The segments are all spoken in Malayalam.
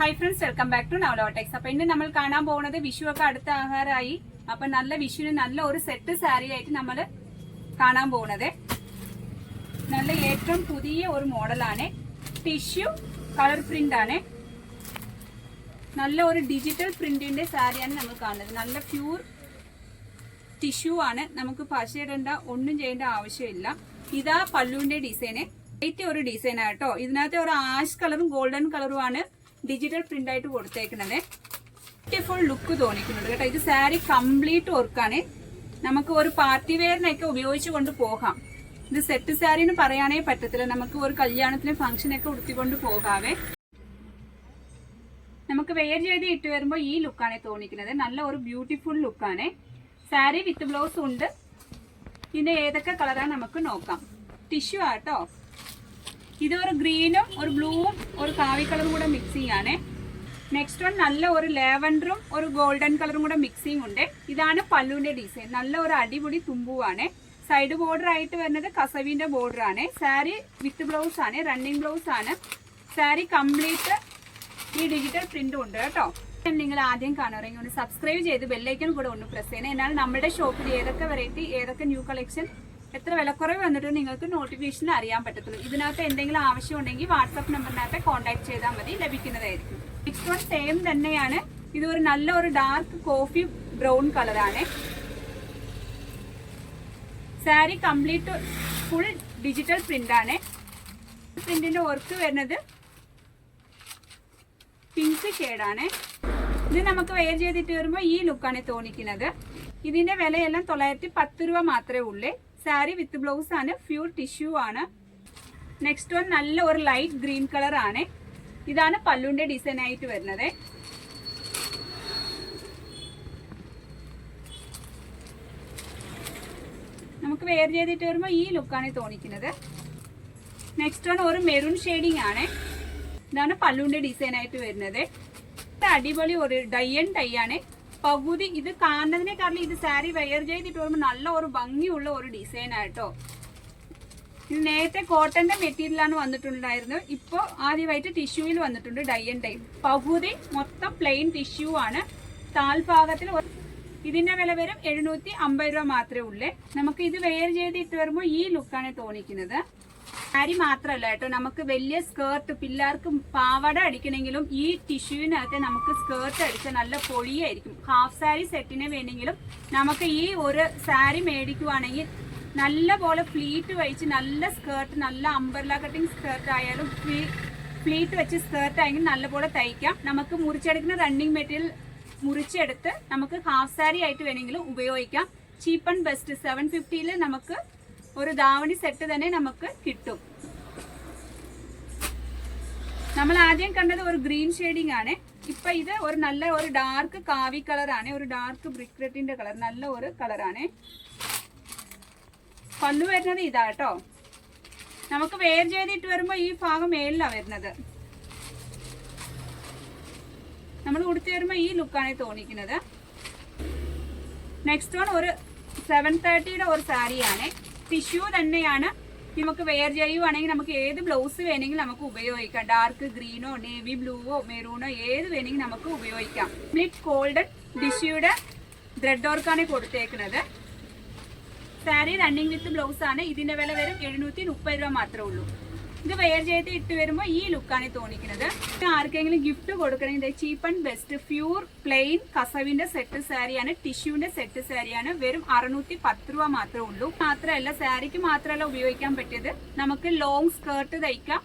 Hi friends welcome back to നവലോടെക്സ് അപ്പൊ ഇന്ന് നമ്മൾ കാണാൻ പോകുന്നത് വിഷു ഒക്കെ അടുത്ത ആഹാരമായി. അപ്പൊ നല്ല വിഷുവിന് നല്ല ഒരു സെറ്റ് സാരി ആയിട്ട് നമ്മൾ കാണാൻ പോകുന്നത്. നല്ല ഏറ്റവും പുതിയ ഒരു മോഡലാണ് ടിഷ്യു കളർ പ്രിന്റ് ആണ്. നല്ല ഒരു ഡിജിറ്റൽ പ്രിന്റിന്റെ സാരിയാണ് നമ്മൾ കാണുന്നത്. നല്ല പ്യൂർ ടിഷ്യൂ ആണ്. നമുക്ക് പശയിടേണ്ട ഒന്നും ചെയ്യേണ്ട ആവശ്യമില്ല. ഇതാ പല്ലുവിന്റെ ഡിസൈന് ഏറ്റവും ഒരു ഡിസൈൻ ആട്ടോ. ഇതിനകത്ത് ഒരു ആഷ് കളറും ഗോൾഡൻ കളറും ആണ്. ഡിജിറ്റൽ പ്രിന്റ് ആയിട്ട് കൊടുത്തേക്കുന്നത്. ബ്യൂട്ടിഫുൾ ലുക്ക് തോന്നിക്കുന്നുണ്ട് കേട്ടോ. ഇത് സാരി കംപ്ലീറ്റ് വർക്കാണ് നമുക്ക് ഒരു പാർട്ടി വെയറിനൊക്കെ ഉപയോഗിച്ചു കൊണ്ട് പോകാം. ഇത് സെറ്റ് സാരി എന്ന് പറയാനേ പറ്റത്തില്ല. നമുക്ക് ഒരു കല്യാണത്തിന് ഫംഗ്ഷനൊക്കെ ഉടുത്തിക്കൊണ്ട് പോകാവേ. നമുക്ക് വെയർ ചെയ്ത് ഇട്ട് വരുമ്പോൾ ഈ ലുക്കാണ് തോന്നിക്കുന്നത്. നല്ല ഒരു ബ്യൂട്ടിഫുൾ ലുക്കാണ് സാരി വിത്ത് ബ്ലൗസ് ഉണ്ട്. ഇതിന്റെ ഏതൊക്കെ കളറാണ് നമുക്ക് നോക്കാം. ടിഷ്യൂ ആട്ടോ ഇത് ഒരു ഗ്രീനും ഒരു ബ്ലൂവും ഒരു കാവി കളറും കൂടെ മിക്സ് ചെയ്യാണേ നെക്സ്റ്റ് വൺ നല്ല ഒരു ലേവൻഡറും ഒരു ഗോൾഡൻ കളറും കൂടെ മിക്സിങ് ഉണ്ട്. ഇതാണ് പല്ലുവിന്റെ ഡിസൈൻ നല്ല ഒരു അടിപൊളി തുമ്പുവാണ്. സൈഡ് ബോർഡർ ആയിട്ട് വരുന്നത് കസവിന്റെ ബോർഡർ ആണ്. സാരി വിത്ത് ബ്ലൗസ് ആണ് റണ്ണിങ് ബ്ലൗസ് ആണ്. സാരി കംപ്ലീറ്റ് ഈ ഡിജിറ്റൽ പ്രിന്റും ഉണ്ട് കേട്ടോ. നിങ്ങൾ ആദ്യം കാണുമെങ്കിൽ ഒന്ന് സബ്സ്ക്രൈബ് ചെയ്ത് ബെല്ലൈക്കൺ കൂടെ ഒന്ന് പ്രസ് ചെയ്യണം. എന്നാൽ നമ്മുടെ ഷോപ്പിൽ ഏതൊക്കെ വെറൈറ്റി ഏതൊക്കെ ന്യൂ കളക്ഷൻ എത്ര വിലക്കുറവ് വന്നിട്ട് നിങ്ങൾക്ക് നോട്ടിഫിക്കേഷൻ അറിയാൻ പറ്റത്തുള്ളൂ. ഇതിനകത്ത് എന്തെങ്കിലും ആവശ്യം ഉണ്ടെങ്കിൽ വാട്സപ്പ് നമ്പറിനകത്ത് കോൺടാക്ട് ചെയ്താൽ മതി ലഭിക്കുന്നതായിരിക്കും. നെക്സ്റ്റ് വൺ സെയിം തന്നെയാണ്. ഇത് ഒരു നല്ല ഒരു ഡാർക്ക് കോഫി ബ്രൗൺ കളറാണ് sari complete full digital print ആണ്. പ്രിന്റിന്റെ വർക്ക് വരുന്നത് പിങ്ക് ഷെയ്ഡാണ് ഇത് നമുക്ക് വെയർ ചെയ്തിട്ട് വരുമ്പോൾ ഈ ലുക്കാണ് തോന്നിക്കുന്നത്. ഇതിന്റെ വിലയെല്ലാം തൊള്ളായിരത്തി പത്ത് രൂപ മാത്രമേ ഉള്ളൂ. സാരി വിത്ത് ബ്ലൗസ് ആണ് ഫ്യൂർ ടിഷ്യൂ ആണ്. നെക്സ്റ്റ് വൺ നല്ല ഒരു ലൈറ്റ് ഗ്രീൻ കളർ ആണ്. ഇതാണ് പല്ലുണ്ടെ ഡിസൈൻ ആയിട്ട് വരുന്നത്. നമുക്ക് വെയർ ചെയ്തിട്ട് വരുമ്പോൾ ഈ ലുക്കാണ് തോന്നിക്കുന്നത്. നെക്സ്റ്റ് വൺ ഒരു മെറൂൺ ഷെയ്ഡിങ് ആണ്. ഇതാണ് പല്ലുണ്ടെ ഡിസൈൻ ആയിട്ട് വരുന്നത്. അടിപൊളി ഒരു ഡൈ ആൻഡ് ഡൈ ആണ്. പകുതി ഇത് കാണുന്നതിനേക്കാളും ഇത് സാരി വെയർ ചെയ്തിട്ട് വരുമ്പോൾ നല്ല ഒരു ഭംഗിയുള്ള ഒരു ഡിസൈൻ ആട്ടോ. ഇത് നേരത്തെ കോട്ടന്റെ മെറ്റീരിയലാണ് വന്നിട്ടുണ്ടായിരുന്നത്. ഇപ്പോൾ ആദ്യമായിട്ട് ടിഷ്യൂവിൽ വന്നിട്ടുണ്ട് ഡൈ ആൻഡ് ഡൈ പകുതി മൊത്തം പ്ലെയിൻ ടിഷ്യൂ ആണ്. താൽഭാഗത്തിൽ ഇതിന്റെ വില വരും എഴുന്നൂറ്റി അമ്പത് രൂപ മാത്രമേ ഉള്ളൂ. നമുക്ക് ഇത് വെയർ ചെയ്തിട്ട് വരുമ്പോൾ ഈ ലുക്കാണ് തോന്നിക്കുന്നത്. സാരി മാത്രമല്ല കേട്ടോ. നമുക്ക് വലിയ സ്കേർട്ട് പിള്ളേർക്ക് പാവട അടിക്കണമെങ്കിലും ഈ ടിഷ്യൂവിനകത്ത് നമുക്ക് സ്കേർട്ട് അടിച്ചാൽ നല്ല പൊളിയായിരിക്കും. ഹാഫ് സാരി സെറ്റിന് വേണമെങ്കിലും നമുക്ക് ഈ ഒരു സാരി മേടിക്കുവാണെങ്കിൽ നല്ല പോലെ ഫ്ലീറ്റ് വഹിച്ച് നല്ല സ്കേർട്ട് നല്ല അമ്പർല കട്ടിങ് സ്കേർട്ട് ആയാലും ഫ്ലീറ്റ് വെച്ച് സ്കേർട്ട് ആയെങ്കിൽ നല്ലപോലെ തയ്ക്കാം. നമുക്ക് മുറിച്ചെടുക്കുന്ന റണ്ണിങ് മെറ്റീരിയൽ മുറിച്ചെടുത്ത് നമുക്ക് ഹാഫ് സാരി ആയിട്ട് വേണമെങ്കിലും ഉപയോഗിക്കാം. ചീപ്പ് ആൻഡ് ബെസ്റ്റ് സെവൻ ഫിഫ്റ്റിയിൽ നമുക്ക് ഒരു ദാവണി സെറ്റ് തന്നെ നമുക്ക് കിട്ടും. നമ്മൾ ആദ്യം കണ്ടത് ഒരു ഗ്രീൻ ഷെയ്ഡിങ് ആണ്. ഇപ്പൊ ഇത് ഒരു നല്ല ഒരു ഡാർക്ക് കാവി കളർ ആണ്. ഒരു ഡാർക്ക് ബ്രിക് റെഡിന്റെ കളർ നല്ല ഒരു കളറാണ് പല്ലു വരുന്നത് ഇതാ കേട്ടോ നമുക്ക് വേർ ചെയ്തിട്ട് വരുമ്പോൾ ഈ ഭാഗം മേലിലാണ് വരുന്നത്. നമ്മൾ കൊടുത്തു വരുമ്പോൾ ഈ ലുക്കാണ് തോന്നിക്കുന്നത്. നെക്സ്റ്റ് വൺ ഒരു സെവൻ തേർട്ടിയുടെ ഒരു സാരിയാണ് ടിഷ്യൂ തന്നെയാണ്. നമുക്ക് വെയർ ചെയ്യുവാണെങ്കിൽ നമുക്ക് ഏത് ബ്ലൗസ് വേണമെങ്കിലും നമുക്ക് ഉപയോഗിക്കാം. ഡാർക്ക് ഗ്രീനോ നേവി ബ്ലൂവോ മെറൂണോ ഏത് വേണമെങ്കിലും നമുക്ക് ഉപയോഗിക്കാം. കംപ്ലീറ്റ് ഗോൾഡൻ ഡിഷ്യൂടെ ത്രെഡ് വർക്കാണ് കൊടുത്തേക്കുന്നത്. സാരി റണ്ണിങ് വിത്ത് ബ്ലൗസ് ആണ്. ഇതിന്റെ വില വരും എഴുന്നൂറ്റി മുപ്പത് രൂപ മാത്രമേ ഉള്ളൂ. ഇത് വെയർ ചെയ്ത് ഇട്ട് വരുമ്പോൾ ഈ ലുക്കാണ് തോന്നിക്കുന്നത്. ആർക്കെങ്കിലും ഗിഫ്റ്റ് കൊടുക്കണമെങ്കിൽ cheap and best pure plain കസവിന്റെ set സാരിയാണ് ടിഷ്യൂവിന്റെ സെറ്റ് സാരിയാണ് വെറും അറുന്നൂറ്റി പത്ത് രൂപ മാത്രമേ ഉള്ളൂ. മാത്രമല്ല സാരിക്ക് മാത്രമല്ല ഉപയോഗിക്കാൻ പറ്റിയത് നമുക്ക് ലോങ് സ്കേർട്ട് തയ്ക്കാം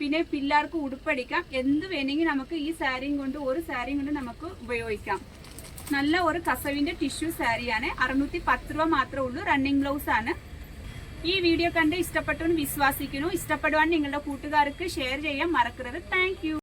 പിന്നെ പിള്ളേർക്ക് ഉടുപ്പടിക്കാം എന്ത് വേണമെങ്കിൽ നമുക്ക് ഈ സാരിയും കൊണ്ട് ഒരു സാരിയും കൊണ്ട് നമുക്ക് ഉപയോഗിക്കാം. നല്ല ഒരു കസവിന്റെ ടിഷ്യൂ സാരിയാണ് അറുന്നൂറ്റി പത്ത് രൂപ മാത്രമേ ഉള്ളൂ റണ്ണിങ് ബ്ലൗസ് ആണ്. ഈ വീഡിയോ കണ്ട് ഇഷ്ടപ്പെട്ടു വിശ്വസിക്കുന്നു. ഇഷ്ടപ്പെടുവാൻ നിങ്ങളുടെ കൂട്ടുകാർക്ക് ഷെയർ ചെയ്യാൻ മറക്കരുത്. താങ്ക്